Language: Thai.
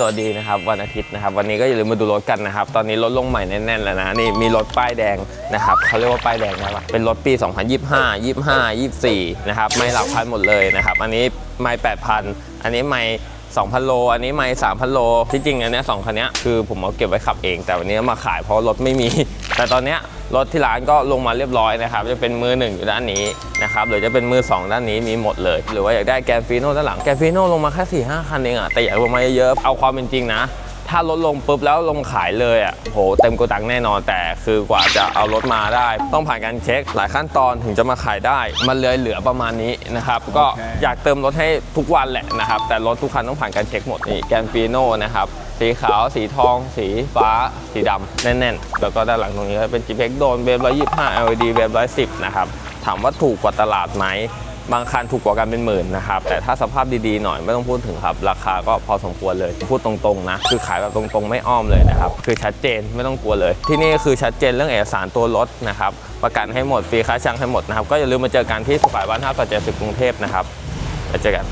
สวัสดีนะครับวันอาทิตย์นะครับ วันนี้ก็อย่าลืมมาดูรถกันนะครับ ตอนนี้รถลงใหม่แน่นๆแล้วนะนี่มีรถป้ายแดงนะครับเขาเรียกว่าป้ายแดงนะปะเป็นรถปี 2025 25 24 นะครับไม่หลักพันหมดเลยนะครับ อันนี้ไม่8,000 อันนี้ไม่ 2,000 โล อันนี้ไม่3,000 โล ที่จริงอันเนี้ยสองคันเนี้ยคือผมเอาเก็บไว้ขับเอง แต่วันนี้มาขายเพราะรถไม่มี แต่ตอนเนี้ยรถที่ร้านก็ลงมาเรียบร้อยนะครับ จะเป็นมือหนึ่งอยู่ด้านนี้นะครับ หรือจะเป็นมือสองด้านนี้มีหมดเลย หรือว่าอยากได้แกนฟีโน่ด้านหลัง แกนฟีโน่ลงมาแค่สี่ห้าคันเองอะแต่อยากลงมาเยอะๆ เอาความเป็นจริงนะ ถ้ารถลงปุ๊บแล้วลงขายเลยอะโหเต็มโกดังแน่นอนแต่คือกว่าจะเอารถมาได้ ต้องผ่านการเช็คหลายขั้นตอนถึงจะมาขายได้ มันเลยเหลือประมาณนี้นะครับก็อยากเติมรถให้ทุกวันแหละนะครับแต่รถทุกคันต้องผ่านการเช็คหมดนี่แกนฟีโน่นะครับสีขาว สีทอง สีฟ้า สีดำแน่นๆ แล้วก็ด้านหลังตรงนี้ก็เป็น g p x โดนเบฟ125 LED เบฟ110 นะครับ ถามว่าถูกกว่าตลาดไหม บางคันถูกกว่ากันเป็นหมื่นนะครับ แต่ถ้าสภาพดีๆหน่อยไม่ต้องพูดถึงครับ ราคาก็พอสมควรเลย พูดตรงๆนะ คือขายแบบตรงๆไม่อ้อมเลยนะครับ คือชัดเจนไม่ต้องกลัวเลย ที่นี่คือชัดเจนเรื่องเอกสารตัวรถนะครับ ประกันให้หมดฟรีค่าช่างให้หมดนะครับ ก็อย่าลืมมาเจอกันที่สุขายวัน5ต่อ70กรุงเทพนะครับไปเจอกัน